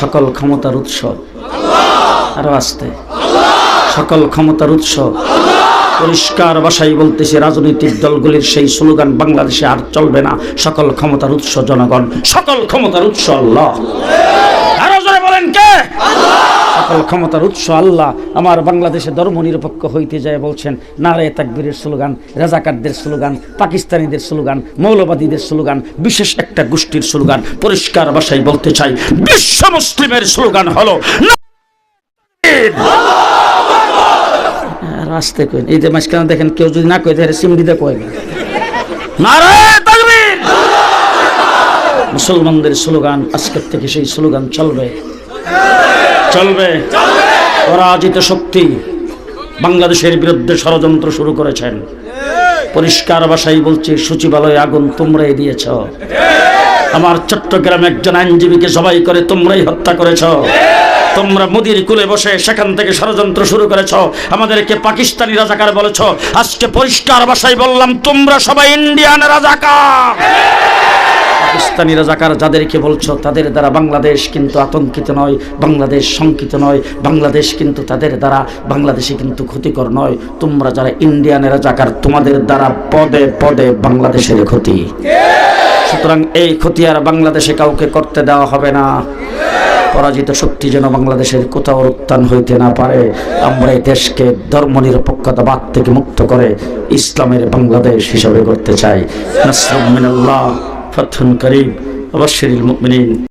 সকল ক্ষমতার উৎস আরও আসতে। সকল ক্ষমতার উৎস পরিষ্কার ভাষায় বলতেছে, রাজনৈতিক দলগুলির সেই স্লোগান বাংলাদেশে আর চলবে না। সকল ক্ষমতার উৎস জনগণ, সকল ক্ষমতার উৎস আল্লাহ। আরও জোরে বলেন কে? সকল ক্ষমতার উৎস আল্লাহ আমার বাংলাদেশে ধর্ম নিরপেক্ষ হইতে যায় বলছেন, নারে তাকবীরের স্লোগান, রাজাকারদের স্লোগান, পাকিস্তানিদের স্লোগান, মৌলবাদীদের স্লোগান, বিশেষ একটা গোষ্ঠীর স্লোগান, পরিষ্কার ভাষায় বলতে চাই, বিশ্ব মুসলিমের স্লোগান হলো আসতে কই? এই যে মাঝখানে দেখেন, কেউ যদি না কই তাহলে সিমডিতে কয় মুসলমানদের স্লোগান, আজকের থেকে সেই স্লোগান চলবে। চলবে। পরাজিত শক্তি বাংলাদেশের বিরুদ্ধে ষড়যন্ত্র শুরু করেছেন। পরিষ্কার ভাষাই বলছে, সচিবালয়ে আগুন তোমরাই দিয়েছ। আমার চট্টগ্রামে একজন আইনজীবীকে সবাই করে তোমরাই হত্যা করেছ। তোমরা মুদির কুলে বসে সেখান থেকে ষড়যন্ত্র শুরু করেছ। আমাদেরকে পাকিস্তানি রাজাকার বলেছ। আজকে পরিষ্কার ভাষায় বললাম, তোমরা সবাই ইন্ডিয়ান রাজাকার। পাকিস্তানি রাজাকার যাদেরকে বলছো, তাদের দ্বারা বাংলাদেশ কিন্তু আতঙ্কিত নয়, বাংলাদেশ শঙ্কিত নয়, বাংলাদেশ কিন্তু তাদের দ্বারা বাংলাদেশে কিন্তু ক্ষতিকর নয়। তোমরা যারা ইন্ডিয়ান রাজাকার তোমাদের দ্বারা পদে পদে বাংলাদেশের ক্ষতি। সুতরাং এই ক্ষতি আর বাংলাদেশে কাউকে করতে দেওয়া হবে না। পরাজিত শক্তি যেন বাংলাদেশের কোথাও উত্থান হইতে না পারে। আমরা এই দেশকে ধর্মনিরপেক্ষতাবাদ থেকে মুক্ত করে ইসলামের বাংলাদেশ হিসাবে করতে চাই। ফাতহুন করিম অবশ্যই মুমিনিন।